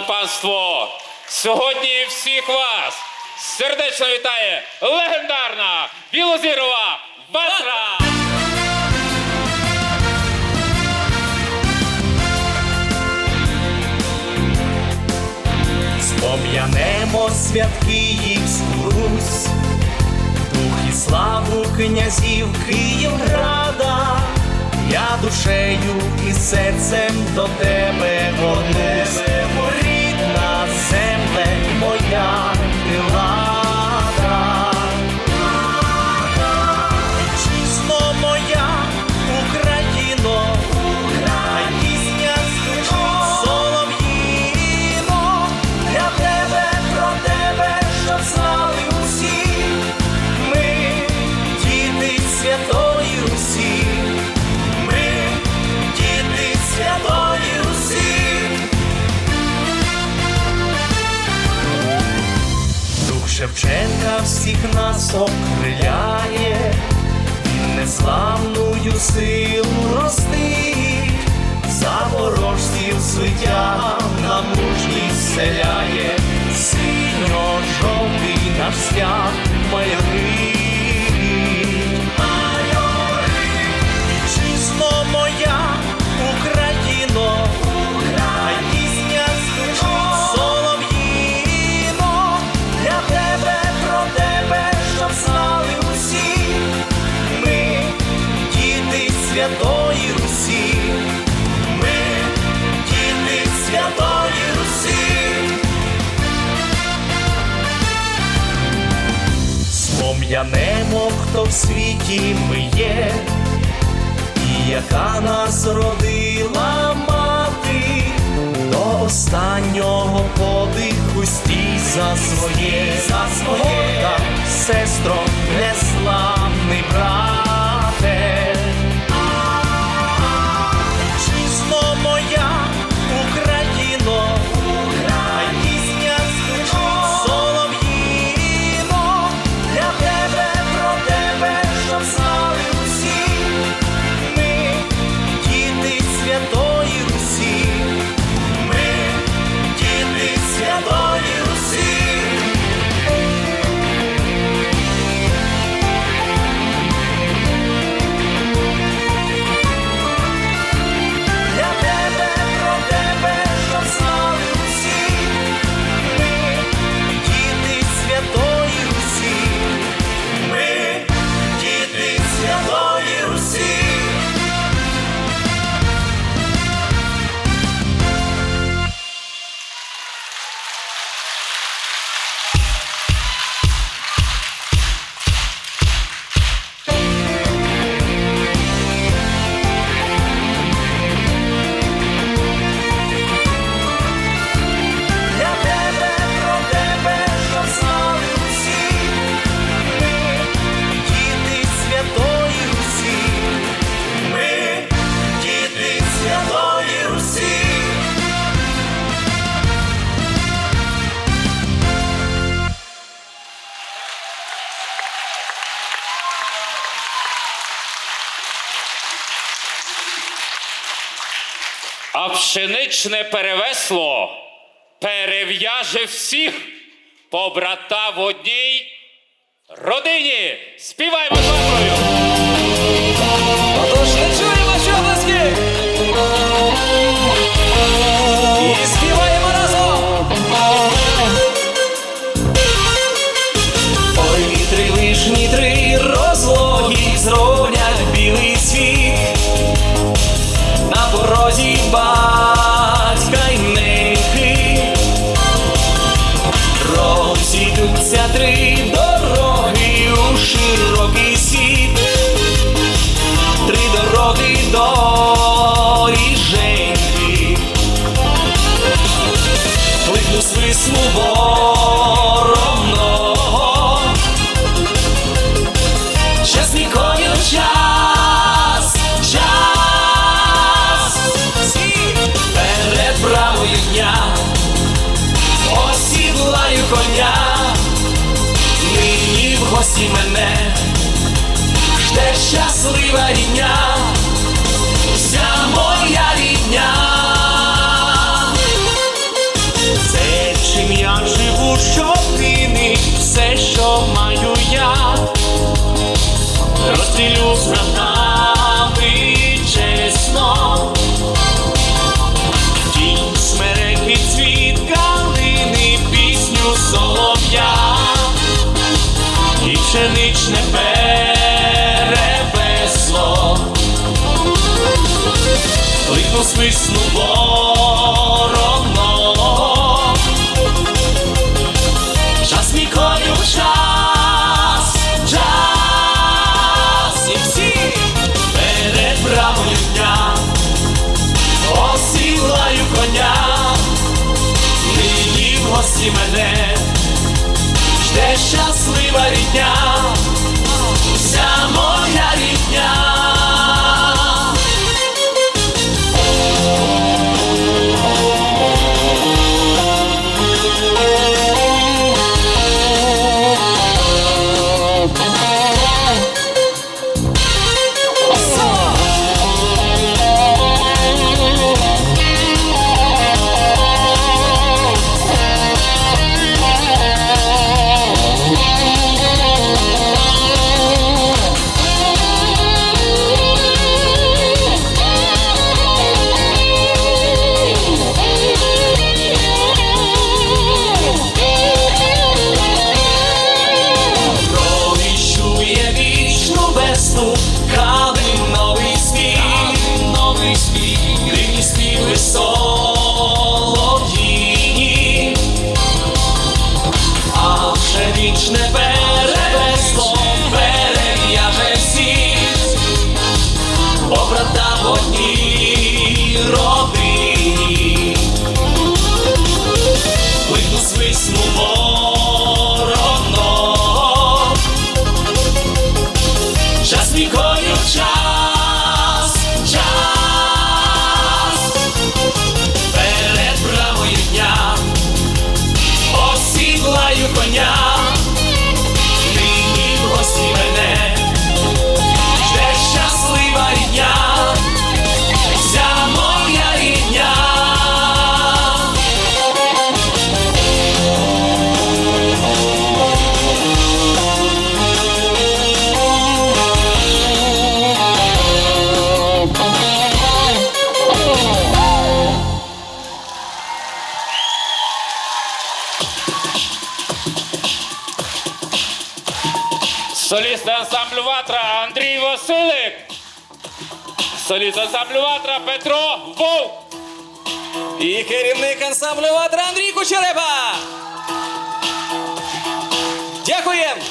шановне панство, сьогодні всіх вас сердечно вітає легендарна Білозірова Батра! Спом'янемо Святкиївську Русь, дух і славу князів Київрада. Я душею і серцем до тебе горне. Шевченка всіх нас окриляє, і неславною силу ростить, запорожців свитя нам. Я немо, хто в світі ми є, і яка нас родила мати, до останнього подиху стій за своє, за своє, Горда, сестро. пшеничне перевесло перев'яже всіх побрата в одній родині. Співаємо з доброю! всі мене, жде щаслива дня, вся моя... пшеничне перебесло, лихо свиснуло. щаслива рідня, вся моя. Солісти ансамблю ватра Андрій Василик. Соліст ансамблю ватра Петро Вовк. І керівник ансамблю ватра Андрій Кучереба. Дякуємо!